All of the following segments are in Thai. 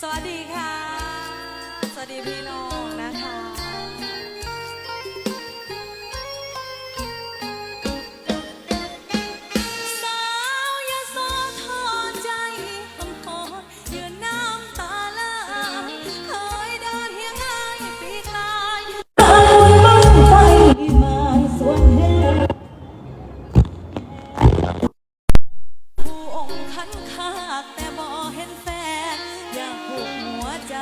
สวัสดีค่ะ สวัสดีพี่น้อง ใจ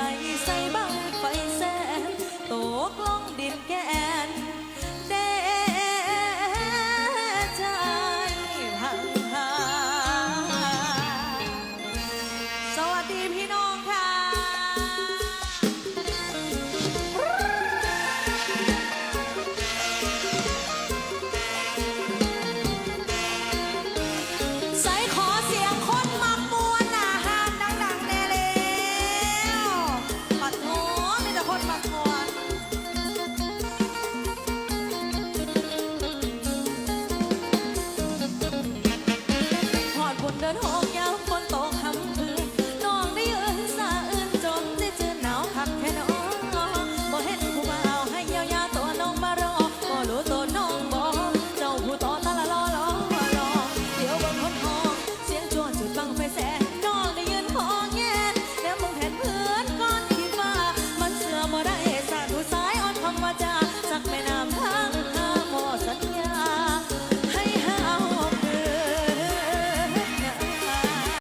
ใส่บังไฟแสนตกลงดินแกนเดใจพังหาสวัสดีพี่น้องค่ะ ใส่ขอ